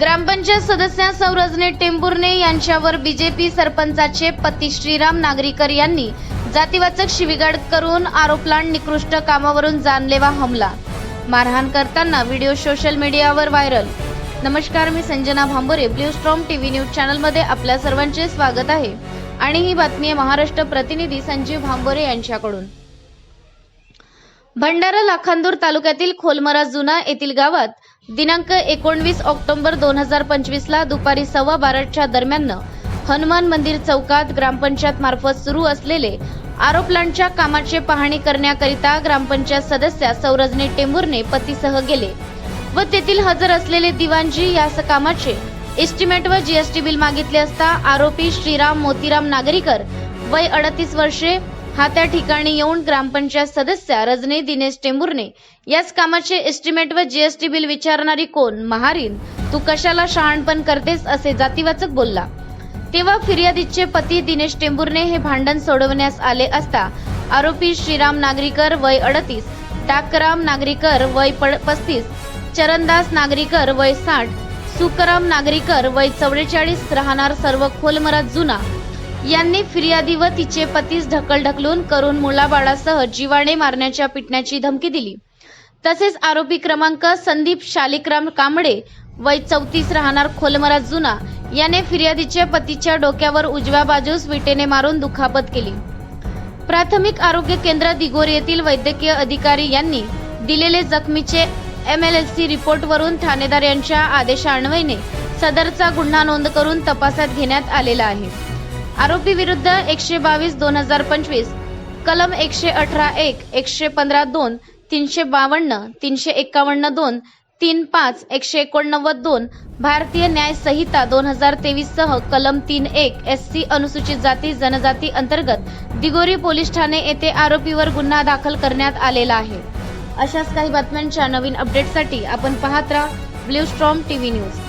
ग्रामपंचायत सदस्या सौरजने टेंभुर्णे यांच्यावर बीजेपी सरपंचाचे पती श्रीराम नागरीकर यांनी जातीवाचक शिविगाड करून आरोपलांड निकृष्ट कामावरून जानलेवा हमला. मारहाण करताना व्हिडिओ सोशल मीडियावर व्हायरल. नमस्कार मी Sanjana Bhambore blue storm TV news चॅनलमध्ये आपल्या सर्वांचे स्वागत आहे. आणि ही बातमी आहे महाराष्ट्र प्रतिनिधी संजीव भांबोरे यांच्याकडून. भंडारा लाखांदूर तालुक्यातील खोलमरा जुना येथील गावात दिनांक एकोणवीस ऑक्टोबर दोन हजार पंचवीस ला दुपारी सव्वा बाराच्या दरम्यान हनुमान मंदिर चौकात ग्रामपंचायत मार्फत सुरू असलेले आरोपलांच्या कामाची पाहणी करण्याकरिता ग्रामपंचायत सदस्या सौरजने टेंभुर्णे पतीसह गेले व तेथील हजर असलेले दिवाणजी या कामाचे एस्टिमेट व जीएसटी बिल मागितले असता आरोपी श्रीराम मोतीराम नागरीकर वय अडतीस वर्षे हा त्या ठिकाणी येऊन ग्रामपंचायत सदस्या रजनी दिनेश टेंभुर्णे याच कामाचे एस्टिमेट व जीएसटी बिल विचारणारी कोण? महारीन. तू कशाला शहाणपण करतेस असे जातीवाचक बोलला. तेव्हा फिर्यादीचे पती दिनेश टेंभुर्णे हे भांडण सोडवण्यास आले असता आरोपी श्रीराम नागरीकर वय अडतीस टाकराम नागरीकर वय पस्तीस चरणदास नागरीकर वय साठ सुकराम नागरीकर वय चौवेचाळीस राहणार सर्व खोलमरा जुना यांनी फिर्यादी व तिचे पतीस ढकलढकलून करून मुलाबाळासह जीवाणे मारण्याच्या पिटण्याची धमकी दिली. तसेच आरोपी क्रमांक संदीप शालिकराम कांबळे वय चौतीस राहणार खोलमरा जुना याने फिर्यादीच्या पतीच्या डोक्यावर उजव्या बाजूस विटेने मारून दुखापत केली. प्राथमिक आरोग्य केंद्र दिगोर येथील वैद्यकीय अधिकारी यांनी दिलेले जखमीचे एम एल एस सी रिपोर्टवरून ठाणेदार यांच्या आदेशान्वयने सदरचा गुन्हा नोंद करून तपासात घेण्यात आलेला आहे. आरोपी विरुद्ध एकशे बावीस दोन हजार पंचवीस कलम एकशे अठरा एक एकशे पंधरा दोन तीनशे बावन्न तीनशे एकावन्न दोन तीन पाच एकशे एकोणनव्वद दोन भारतीय न्याय संहिता दोन हजार तेवीस सह कलम तीन एक एस सी अनुसूचित जाती जनजाती अंतर्गत दिगोरी पोलीस ठाणे येथे आरोपीवर गुन्हा दाखल करण्यात आलेला आहे. अशाच काही बातम्यांच्या नवीन अपडेटसाठी आपण पाहत राहा ब्ल्यू स्ट्रॉम टीव्ही न्यूज